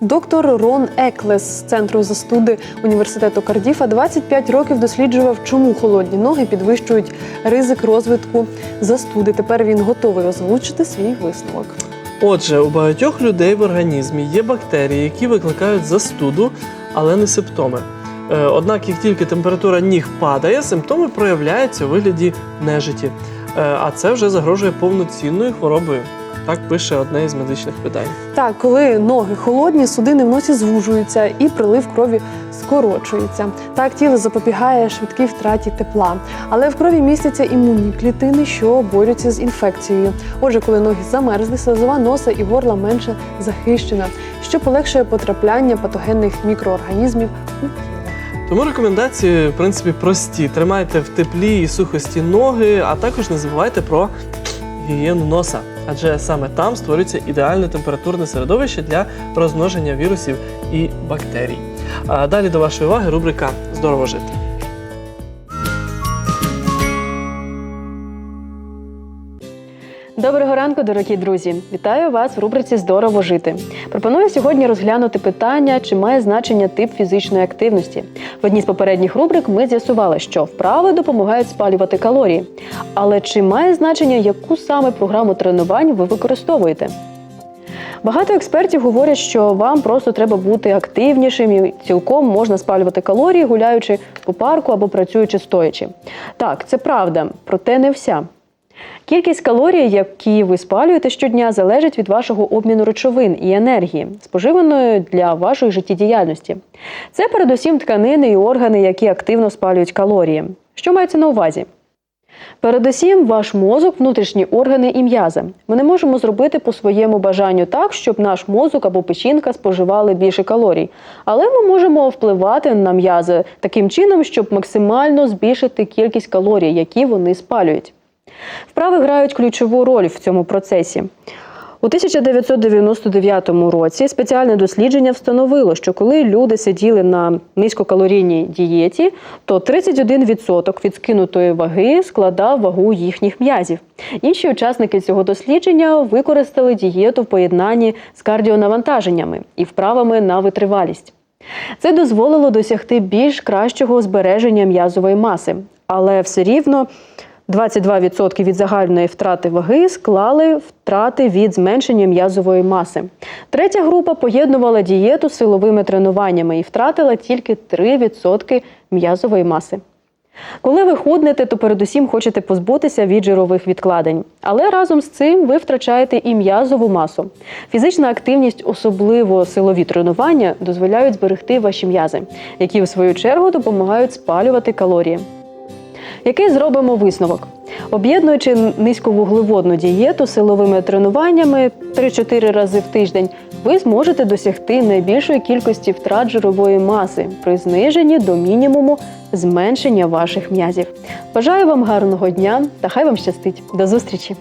Доктор Рон Еклес з центру застуди університету Кардіфа 25 років досліджував, чому холодні ноги підвищують ризик розвитку застуди. Тепер він готовий озвучити свій висновок. Отже, у багатьох людей в організмі є бактерії, які викликають застуду, але не симптоми. Е, Однак, як тільки температура ніг падає, симптоми проявляються у вигляді нежиті. Е, А це вже загрожує повноцінною хворобою. Так пише одне із медичних видань. Так, коли ноги холодні, судини в носі звужуються і прилив крові скорочується. Так тіло запобігає швидкій втраті тепла. Але в крові містяться імунні клітини, що борються з інфекцією. Отже, коли ноги замерзли, слизова носа і горла менше захищена, що полегшує потрапляння патогенних мікроорганізмів у. Тому рекомендації, в принципі, прості: тримайте в теплі і сухості ноги, а також не забувайте про гігієну носа, адже саме там створюється ідеальне температурне середовище для розмноження вірусів і бактерій. Далі до вашої уваги рубрика Здорово жити. Доброго ранку, дорогі друзі! Вітаю вас в рубриці Здорово жити. Пропоную сьогодні розглянути питання, чи має значення тип фізичної активності. В одній з попередніх рубрик ми з'ясували, що вправи допомагають спалювати калорії. Але чи має значення, яку саме програму тренувань ви використовуєте? Багато експертів говорять, що вам просто треба бути активнішим і цілком можна спалювати калорії, гуляючи по парку або працюючи стоячи. Так, це правда, проте не вся. Кількість калорій, які ви спалюєте щодня, залежить від вашого обміну речовин і енергії, споживаної для вашої життєдіяльності. Це передусім тканини і органи, які активно спалюють калорії. Що мається на увазі? Передусім, ваш мозок, внутрішні органи і м'язи. Ми не можемо зробити по своєму бажанню так, щоб наш мозок або печінка споживали більше калорій. Але ми можемо впливати на м'язи таким чином, щоб максимально збільшити кількість калорій, які вони спалюють. Вправи грають ключову роль в цьому процесі. У 1999 році спеціальне дослідження встановило, що коли люди сиділи на низькокалорійній дієті, то 31% від скинутої ваги складав вагу їхніх м'язів. Інші учасники цього дослідження використали дієту в поєднанні з кардіонавантаженнями і вправами на витривалість. Це дозволило досягти більш кращого збереження м'язової маси, але все рівно 22% від загальної втрати ваги склали втрати від зменшення м'язової маси. Третя група поєднувала дієту з силовими тренуваннями і втратила тільки 3% м'язової маси. Коли ви худнете, то передусім хочете позбутися від жирових відкладень. Але разом з цим ви втрачаєте і м'язову масу. Фізична активність, особливо силові тренування, дозволяють зберегти ваші м'язи, які в свою чергу допомагають спалювати калорії. Який зробимо висновок? Об'єднуючи низьковуглеводну дієту силовими тренуваннями 3-4 рази в тиждень, ви зможете досягти найбільшої кількості втрат жирової маси при зниженні до мінімуму зменшення ваших м'язів. Бажаю вам гарного дня та хай вам щастить. До зустрічі!